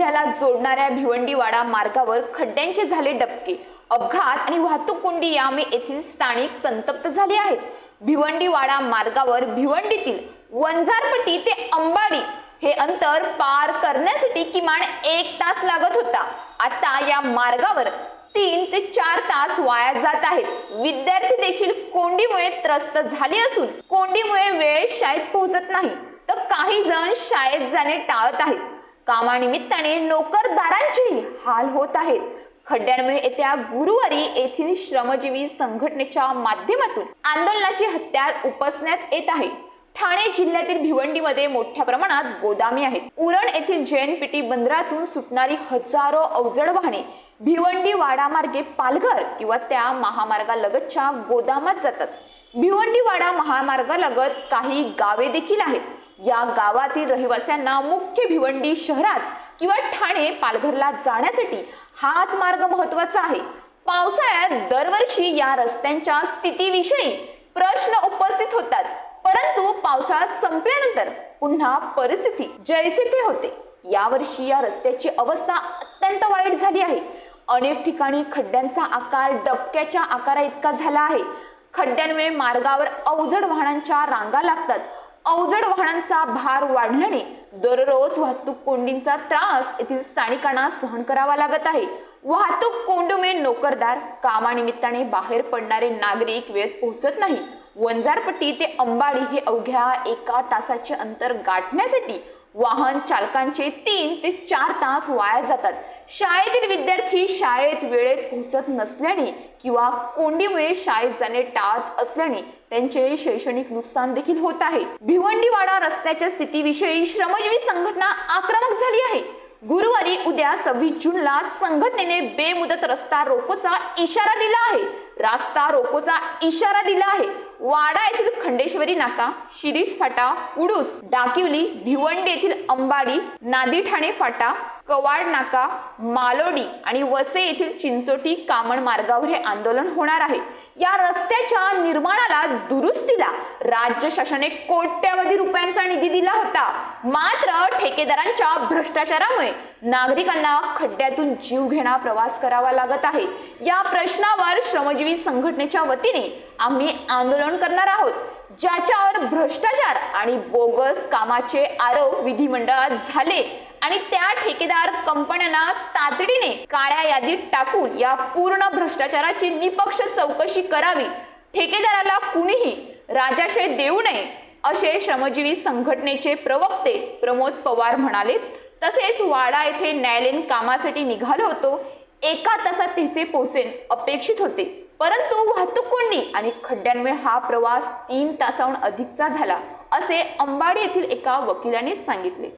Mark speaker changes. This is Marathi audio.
Speaker 1: जोडणाऱ्या भिवंडीवाडा मार्गावर खड्ड्यांचे झाले डबके. अपघात आणि वाहतूक कोंडी यामुळे येथील स्थानिक संतप्त झाले आहेत. भिवंडीवाडा मार्गावर भिवंडीतील वंजारपट्टी ते अंबाडी हे अंतर पार करण्यासाठी किमान एक तास लागत होता. आता या मार्गावर तीन ते चार तास वाया जात आहेत. विद्यार्थी देखील कोंडीमुळे त्रस्त झाले असून कोंडीमुळे वेळ शाळेत पोहोचत नाही. तर काही जण शाळेत जाणे टाळत आहेत. कामानिमित्ताने नोकरदारांचेही हाल होत आहेत. खड्ड्यांमुळे येत्या गुरुवारी येथील श्रमजीवी संघटनेच्या माध्यमातून आंदोलनाची हत्यार उपसण्यात येत आहे. ठाणे जिल्ह्यातील भिवंडीमध्ये मोठ्या प्रमाणात गोदामे आहेत. उरण येथील जैनपिटी बंदरातून सुटणारी हजारो अवजड वाहने भिवंडी वाडा मार्गे पालघर किंवा त्या महामार्गालगतच्या गोदामात जातात. भिवंडी वाडा महामार्गालगत काही गावे देखील आहेत. या गावातील रहिवाशांना मुख्य भिवंडी शहरात किंवा ठाणे पालघरला जाण्यासाठी हाच मार्ग महत्त्वाचा आहे. पावसाळ्यात दरवर्षी या रस्त्यांच्या स्थितीविषयी प्रश्न उपस्थित होतात. परंतु पावसाळा संपल्यानंतर पुन्हा परिस्थिती जैसे ते होते. यावर्षी या रस्त्याची अवस्था अत्यंत वाईट झाली आहे. अनेक ठिकाणी खड्ड्यांचा आकार डबक्याच्या आकारा इतका झाला आहे. खड्ड्यांमुळे मार्गावर अवजड वाहनांच्या रांगा लागतात. अवजड वाहनांचा भार वाढल्याने दररोज वाहतूक कोंडींचा त्रास येथील स्थानिकांना सहन करावा लागत आहे. वाहतूक कोंडुमे नोकरदार कामानिमित्ताने बाहेर पडणारे नागरिक वेळेत पोहोचत नाही. वंजारपट्टी ते अंबाडी हे अवघ्या एका तासाचे अंतर गाठण्यासाठी वाहन चालकांचे तीन ते चार तास वाया जातात. शाळेतील विद्यार्थी शाळेत वेळेत पोहोचत नसल्याने किंवा कोंडीमुळे शाळेत जाणे टाळत असल्याने त्यांचे शैक्षणिक नुकसान देखील होत आहे. भिवंडीवाडा रस्त्याच्या स्थितीविषयी श्रमजीवी संघटना आक्रमक झाली आहे. गुरुवारी उद्या सव्वीस जूनला संघटनेने बेमुदत रस्ता रोकोचा इशारा दिला आहे. रास्ता रोकोचा इशारा दिला आहे. वाडा येथील खंडेश्वरी नाका शिरीष फाटा उडूस डाकिवली भिवंडी येथील अंबाडी नादी ठाणे फाटा कवाड नाका मालोडी आणि वसे येथील चिंचोटी कामण मार्गावर हे आंदोलन होणार आहे. या रस्त्याच्या निर्माणाला दुरुस्तीला राज्य शासनाने कोट्यवधी रुपयांचा निधी दिला होता. मात्र ठेकेदारांच्या भ्रष्टाचारामुळे नागरिकांना खड्ड्यातून जीव घेणा प्रवास करावा लागत आहे. या प्रश्नावर श्रमजीवी संघटनेच्या वतीने आम्ही आंदोलन करणार आहोत. ज्याच्यावर भ्रष्टाचार आणि बोगस कामाचे आरोप विधिमंडळात झाले. आणि त्या ठेकेदार कंपन्यांना तातडीने काळ्या यादीत टाकून या पूर्ण भ्रष्टाचाराची निपक्ष चौकशी करावी. ठेकेदाराला कुणीही राजाशय देऊ नये असे श्रमजीवी संघटनेचे प्रवक्ते प्रमोद पवार म्हणाले तसेच वाडा येथे न्यायालयीन कामासाठी निघालो होतो. एका तासात तेथे पोहोचेन अपेक्षित होते. परंतु वाहतूक कोंडी आणि खड्ड्यांमुळे हा प्रवास तीन तासाहून अधिकचा झाला असे अंबाडी येथील एका वकिलाने सांगितले.